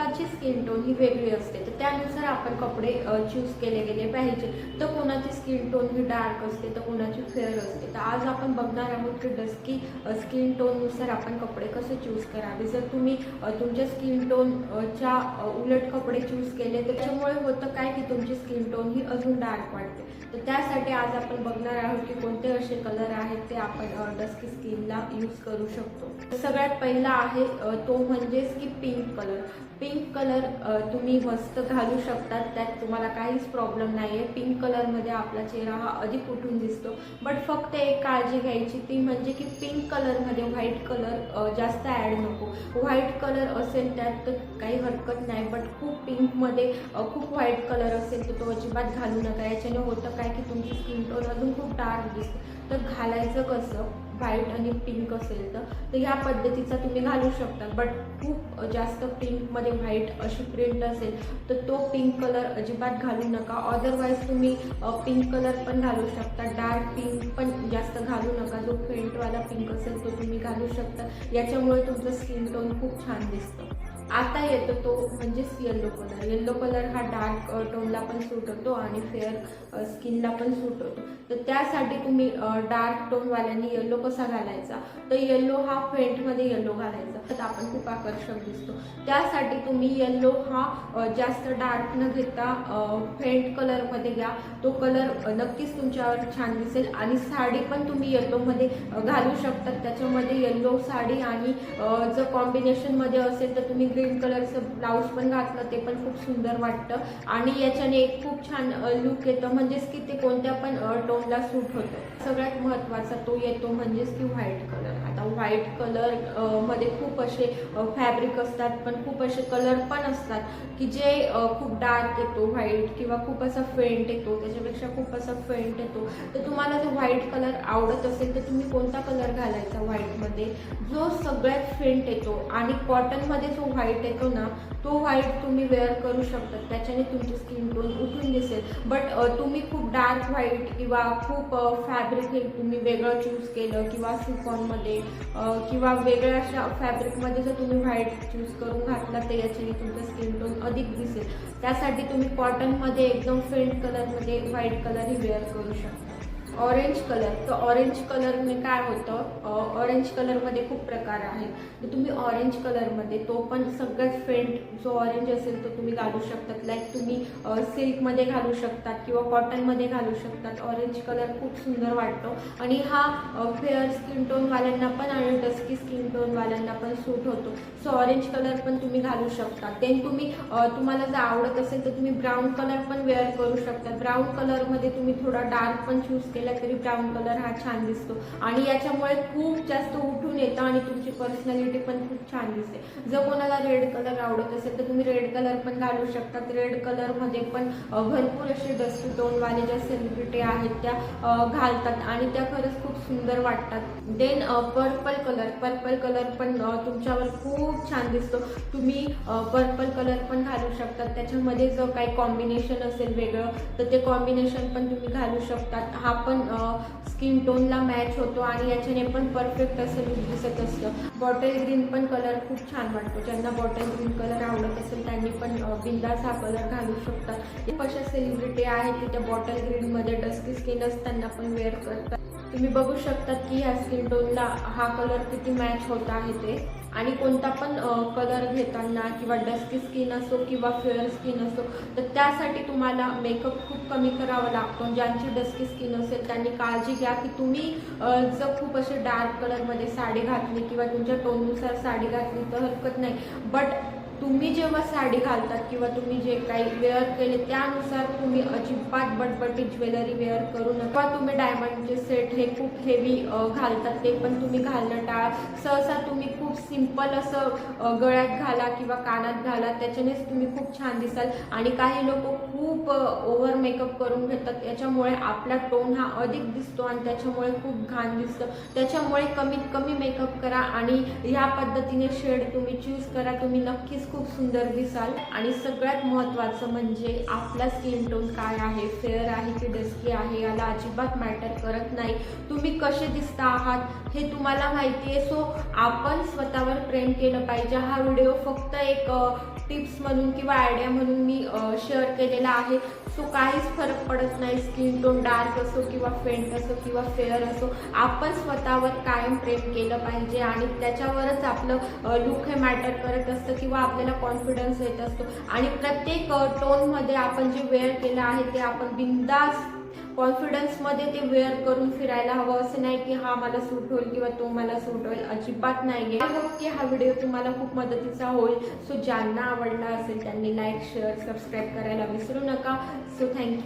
प्रत्येकाची skin tone ही वेगळी असते. तर त्यानुसार आपण कपडे चूज केले गेले पाहिजे. तर कोणाची स्किन टोन ही डार्क असते तर कोणाची फेअर असते. तर आज आपण बघणार आहोत की डस्की स्किन टोननुसार आपण कपडे कसे चूज करावे. जर तुम्ही तुमच्या स्किन टोनच्या उलट कपडे चूज केले तर त्याच्यामुळे होतं काय की तुमची स्किन टोन ही अजून डार्क वाटते. तर त्यासाठी आज आपण बघणार आहोत की कोणते असे कलर आहेत ते आपण डस्की स्किनला यूज करू शकतो. सगळ्यात पहिला आहे तो म्हणजेच की pink colour pink pink colour तुम्ही मस्त घालू शकतात. त्यात तुम्हाला काहीच प्रॉब्लेम नाही आहे पिंक कलरमध्ये आपला चेहरा हा अधिक उठून दिसतो. बट फक्त एक काळजी घ्यायची ती म्हणजे की पिंक कलरमध्ये व्हाईट कलर जास्त ॲड नको. व्हाईट कलर असेल त्यात तर काही हरकत नाही. बट खूप पिंकमध्ये खूप व्हाईट कलर असेल तर तो अजिबात घालू नका. याच्याने होतं काय की तुमची स्किन टोन अजून खूप डार्क दिसते. तर घालायचं कसं? व्हाईट आणि पिंक असेल तर तर ह्या पद्धतीचा तुम्ही घालू शकता. बट खूप जास्त पिंकमध्ये व्हाईट अशी प्रिंट असेल तर तो पिंक कलर अजिबात घालू नका. अदरवाईज तुम्ही पिंक कलर पण घालू शकता. डार्क पिंक पण जास्त घालू नका. जो फेंटवाला पिंक असेल तो तुम्ही घालू शकता. याच्यामुळे तुमचं स्किन टोन खूप छान दिसतं. आता येतो तो म्हणजेच येल्लो कलर येल्लो कलर हा डार्क टोनला पण सूट होतो आणि फेअर स्किनला पण सूट होतो. तर त्यासाठी तुम्ही डार्क टोनवाल्यांनी येल्लो कसा घालायचा? तर येल्लो हा फेंटमध्ये येल्लो घालायचा. तर आपण खूप आकर्षक दिसतो. त्यासाठी तुम्ही येल्लो हा जास्त डार्क न घेता फेंट कलरमध्ये घ्या. तो कलर नक्कीच तुमच्यावर छान दिसेल आणि साडी पण तुम्ही येल्लोमध्ये घालू शकतात त्याच्यामध्ये येल्लो साडी आणि जर कॉम्बिनेशनमध्ये असेल तर तुम्ही ग्रीन कलरचं ब्लाऊज पण घातलं ते पण खूप सुंदर वाटतं. आणि याच्याने एक खूप छान लुक येतं. म्हणजेच की ते कोणत्या पण टोनला सूट होतं. सगळ्यात महत्त्वाचा तो येतो म्हणजेच की व्हाईट कलर व्हाईट कलरमध्ये खूप असे फॅब्रिक असतात पण खूप असे कलर पण असतात की जे खूप डार्क येतो व्हाईट किंवा खूप असा फेंट येतो त्याच्यापेक्षा खूप असा फेंट येतो. तर तुम्हाला जर व्हाईट कलर आवडत असेल तर तुम्ही कोणता कलर घालायचा व्हाईटमध्ये जो सगळ्यात फेंट येतो आणि कॉटनमध्ये जो व्हाईट येतो ना तो व्हाईट तुम्ही वेअर करू शकता त्याच्याने तुमची स्किन टोन उठून दिसेल. बट तुम्ही खूप डार्क व्हाईट किंवा खूप फॅब्रिक हे तुम्ही वेगळं चूज केलं किंवा सिफॉनमध्ये किंवा वेगळ्या अशा फॅब्रिकमध्ये जर तुम्ही व्हाईट चूज करून घातला तर याच्याने तुमचा स्किन टोन अधिक दिसेल. त्यासाठी तुम्ही कॉटनमध्ये एकदम फेंट कलरमध्ये व्हाईट कलर ही वेअर करू शकता. ऑरेंज कलर तर ऑरेंज कलरने काय होतं? ऑरेंज कलरमध्ये खूप प्रकार आहेत. तर तुम्ही ऑरेंज कलरमध्ये तो पण सगळ्यात फेंट जो ऑरेंज असेल तो तुम्ही घालू शकतात. लाईक तुम्ही सिल्कमध्ये घालू शकतात किंवा कॉटनमध्ये घालू शकतात. ऑरेंज कलर खूप सुंदर वाटतो. आणि हा फेअर स्किन टोनवाल्यांना पण आणि डस्की स्किन टोनवाल्यांना पण सूट होतो. सो ऑरेंज कलर पण तुम्ही घालू शकता देन तुम्ही तुम्हाला जर आवडत असेल तर तुम्ही ब्राऊन कलर पण वेअर करू शकता. ब्राऊन कलरमध्ये तुम्ही थोडा डार्क पण चूज केला तरी ब्राऊन कलर हा छान दिसतो. आणि याच्यामुळे खूप जास्त उठून येतं आणि तुमची पर्सनॅलिटी पण खूप छान दिसते. जर कोणाला रेड कलर आवडत असेल तर तुम्ही रेड कलर पण घालू शकतात. रेड कलरमध्ये पण भरपूर असे डस्टी टोनवाले ज्या सेलिब्रिटी आहेत त्या घालतात. आणि त्या खरंच खूप सुंदर वाटतात. Then purple colour purple colour पण तुमच्यावर खूप छान दिसतो. तुम्ही पर्पल कलर पण घालू शकतात. त्याच्यामध्ये जर काही कॉम्बिनेशन असेल वेगळं तर ते कॉम्बिनेशन पण तुम्ही घालू शकतात. हा पण स्किन टोनला मॅच होतो आणि याच्याने पण परफेक्ट असं लुक दिसत असतं. बॉटल ग्रीन पण कलर खूप छान वाटतो. ज्यांना बॉटल ग्रीन कलर आवडत असेल त्यांनी पण बिंदास हा कलर घालू शकतात. कशा सेलिब्रिटी आहेत की त्या बॉटल ग्रीनमध्ये डस्की स्किन असताना पण वेअर करतात. तुम्ही बघू शकतात की ह्या स्किन टोनला हा कलर किती मॅच होत आहे ते. आणि कोणता पण कलर घेताना किंवा डस्की स्किन असो किंवा फेअर स्किन असो तर त्यासाठी तुम्हाला मेकअप खूप कमी करावा लागतो. ज्यांची डस्की स्किन असेल त्यांनी काळजी घ्या की तुम्ही जर खूप असे डार्क कलरमध्ये साडी घातली किंवा तुमच्या टोननुसार साडी घातली तर हरकत नाही. बट तुम्ही जेव्हा साडी घालतात किंवा तुम्ही जे काही वेअर केले त्यानुसार तुम्ही अजिबात बटबटी ज्वेलरी वेअर करू नका. तुम्ही डायमंडचे सेट हे खूप हेवी घालतात ते पण तुम्ही घालणं टाळा. सहसा तुम्ही खूप सिंपल असं गळ्यात घाला किंवा कानात घाला त्याच्यानेच तुम्ही खूप छान दिसाल. आणि काही लोक खूप ओव्हर मेकअप करून घेतात. याच्यामुळे आपला टोन हा अधिक दिसतो आणि त्याच्यामुळे खूप घाण दिसतं. त्याच्यामुळे कमीत कमी मेकअप करा आणि ह्या पद्धतीने शेड तुम्ही चूज करा. तुम्ही नक्कीच खूप सुंदर दिसाल. आणि सगळ्यात महत्त्वाचं म्हणजे आपला स्किन टोन काय आहे? फेअर आहे की डस्की आहे? याला अजिबात मॅटर करत नाही. तुम्ही कसे दिसता आहात हे तुम्हाला माहिती आहे. सो आपण स्वतःवर प्रेम केलं पाहिजे. हा व्हिडिओ फक्त एक टिप्स म्हणून किंवा आयडिया म्हणून मी शेअर केलेला आहे. सो काहीच फरक पडत नाही. स्किन टोन डार्क असो किंवा फेंट असो किंवा फेअर असो आपण स्वतःवर कायम प्रेम केलं पाहिजे आणि त्याच्यावरच आपलं लुक हे मॅटर करत असतं किंवा आपल्याला कॉन्फिडन्स येत असतो. आणि प्रत्येक टोनमध्ये आपण जे वेअर केलं आहे ते आपण बिंदास कॉन्फिडन्समध्ये ते वेअर करून फिरायला हवं असं नाही की हा मला सूट होईल किंवा तो मला सूट होईल. अजिबात नाही आहे. की हा व्हिडिओ तुम्हाला खूप मदतीचा होईल. सो ज्यांना आवडला असेल त्यांनी लाईक शेअर सबस्क्राईब करायला विसरू नका. So thank you